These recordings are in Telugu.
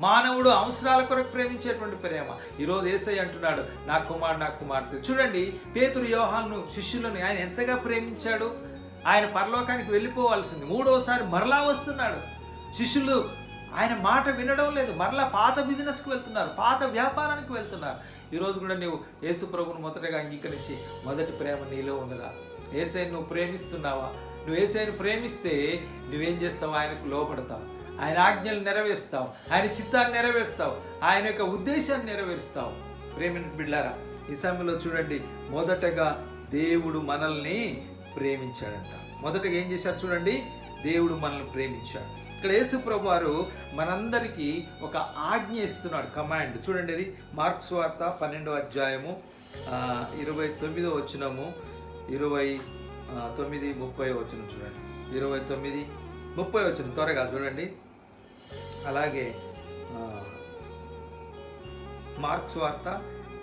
మానవుడు అవసరాల కొరకు ప్రేమించేటువంటి ప్రేమ. ఈరోజు ఏసై అంటున్నాడు నా కుమారుడు నా కుమార్తె. చూడండి పేతురు యోహాను శిష్యులను ఆయన ఎంతగా ప్రేమించాడు? ఆయన పరలోకానికి వెళ్ళిపోవాల్సింది. మూడోసారి మరలా వస్తున్నాడు. శిష్యులు ఆయన మాట వినడం లేదు. మరలా పాత బిజినెస్కి వెళ్తున్నారు పాత వ్యాపారానికి వెళ్తున్నారు. ఈరోజు కూడా నువ్వు యేసు ప్రభును మొదటగా అంగీకరించి మొదటి ప్రేమ నీలో ఉన్నదా ఏసై నువ్వు ప్రేమిస్తున్నావా? నువ్వు ఏసైని ప్రేమిస్తే నువ్వేం చేస్తావు ఆయనకు లోపడతావు ఆయన ఆజ్ఞలు నెరవేరుస్తావు ఆయన చిత్తాన్ని నెరవేరుస్తావు ఆయన యొక్క ఉద్దేశాన్ని నెరవేరుస్తావు. ప్రేమిని బిడ్డారా ఈ సమయంలో చూడండి మొదటగా దేవుడు మనల్ని ప్రేమించాడంట. మొదటగా ఏం చేశారు చూడండి దేవుడు మనల్ని ప్రేమించాడు. ఇక్కడ యేసు ప్రభు వారు మనందరికీ ఒక ఆజ్ఞ ఇస్తున్నాడు కమాండ్. చూడండి అది మార్క్స్ వార్త పన్నెండవ అధ్యాయము ఇరవై తొమ్మిదో వచ్చినము ఇరవై తొమ్మిది ముప్పై వచ్చిన చూడండి. ఇరవై తొమ్మిది ముప్పై వచ్చిన త్వరగా చూడండి. అలాగే మార్క్స్ వార్త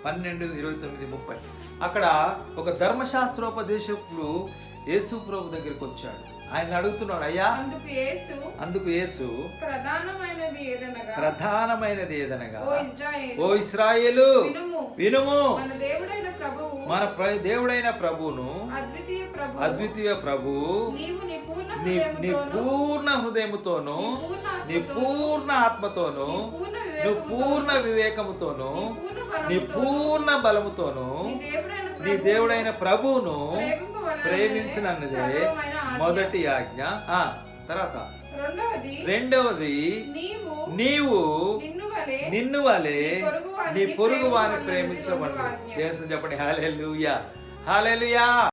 పన్నెండు ఇరవై తొమ్మిది ముప్పై. అక్కడ ఒక ధర్మశాస్త్రోపదేశకుడు యేసు ప్రభు దగ్గరికి వచ్చాడు. ఆయన అడుగుతున్నాడు అయ్యా అందుకు యేసు అందుకు యేసు ప్రధానమైనది ఏదనగా? ప్రధానమైనది ఏదనగా? ఓ ఇస్రాయేలు వినుము. వినుము. మన దేవుడైన మన ప్ర- దేవుడైన ప్రభువును అద్వితీయ ప్రభు నీ పూర్ణ హృదయముతోను పూర్ణ హృదయముతోను నీ పూర్ణ ఆత్మతోను, నువ్వు పూర్ణ వివేకముతోను, నీ పూర్ణ బలముతోను, నీ దేవుడైన ప్రభువును ప్రేమించినన్నదే ఆజ్ఞ. మొదటి ఆజ్ఞ ఆ తర్వాత రెండవది నీవు నిన్ను వలె వలె నీ పొరుగు వారిని ప్రేమించమని. ఆజ్ఞ. దేశం చెప్పండి. హాలెలుయా. హాలెలుయా.